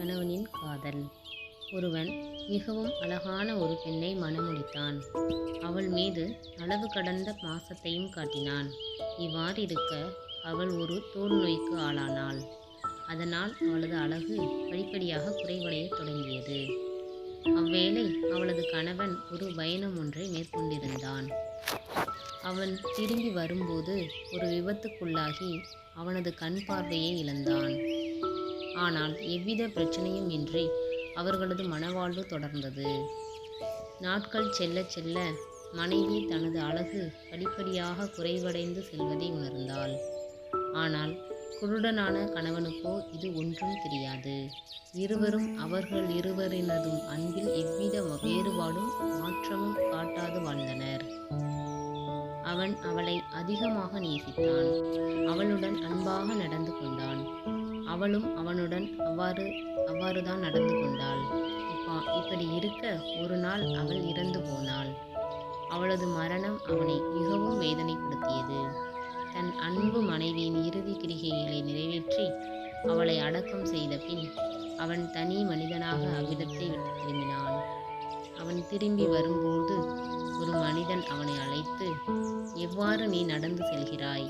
கணவனின் காதல். ஒருவன் மிகவும் அழகான ஒரு பெண்ணை மணமுடித்தான். அவள் மீது அளவு கடந்த பாசத்தையும் காட்டினான். இவ்வாறு இருக்க அவள் ஒரு தோல் நோய்க்கு ஆளானாள். அதனால் அவளது அழகு படிப்படியாக குறைவடையத் தொடங்கியது. அவ்வேளை அவளது கணவன் ஒரு பயணம் ஒன்றை மேற்கொண்டிருந்தான். அவன் திரும்பி வரும்போது ஒரு விபத்துக்குள்ளாகி அவனது கண் பார்வையை இழந்தான். ஆனால் எவ்வித பிரச்சனையும் இன்றி அவர்களது மனவாழ்வு தொடர்ந்தது. நாட்கள் செல்ல செல்ல மனைவி தனது அழகு படிப்படியாக குறைவடைந்து செல்வதை உணர்ந்தாள். ஆனால் குருடனான கணவனுக்கோ இது ஒன்றும் தெரியாது. இருவரும் அவர்கள் இருவரினதும் அன்பில் எவ்வித வேறுபாடும் மாற்றமும் காட்டாது வாழ்ந்தனர். அவன் அவளை அதிகமாக நேசித்தான். அவளுடன் அன்பாக நடந்து கொண்டான். அவளும் அவனுடன் அவ்வாறு அவ்வாறுதான் நடந்து கொண்டாள். இப்பா இப்படி இருக்க ஒரு நாள் அவள் இறந்து போனாள். அவளது மரணம் அவனை மிகவும் வேதனைப்படுத்தியது. தன் அன்பு மனைவியின் இறுதி கிரிகைகளை நிறைவேற்றி அவளை அடக்கம் செய்த பின் அவன் தனி மனிதனாக அவ்விடத்தை விட்டு திரும்பினான். அவன் திரும்பி வரும்போது ஒரு மனிதன் அவனை அழைத்து எவ்வாறு நீ நடந்து செல்கிறாய்?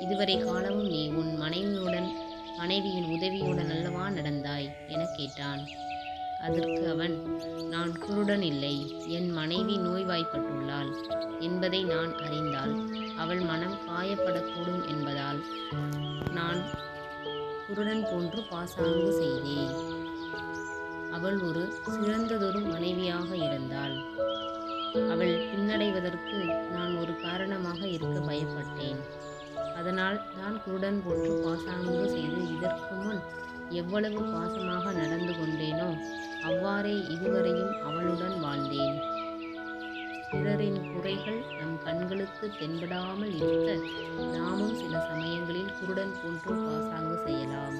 இதுவரை காலமும் நீ உன் மனைவியுடன் மனைவியின் உதவியுடன் அல்லவா நடந்தாய்? என கேட்டான். அதற்கு அவன் நான் குருடன் இல்லை. என் மனைவி நோய்வாய்ப்பட்டுள்ளாள் என்பதை நான் அறிந்தால் அவள் மனம் காயப்படக்கூடும் என்பதால் நான் குருடன் போன்று பாசாங்கு செய்தேன். அவள் ஒரு சிறந்ததொரு மனைவியாக இருந்தாள். அவள் பின்னடைவதற்கு நான் ஒரு காரணமாக இருக்க பயப்பட்டேன். அதனால் நான் குருடன் போன்று பாசாங்கு செய்து இதற்கு முன் எவ்வளவு பாசமாக நடந்து கொண்டேனோ அவ்வாறே இதுவரையும் அவளுடன் வாழ்ந்தேன். பிறரின் குறைகள் நம் கண்களுக்கு தென்படாமல் இருக்க நாமும் சில சமயங்களில் குருடன் போன்று பாசாங்கு செய்யலாம்.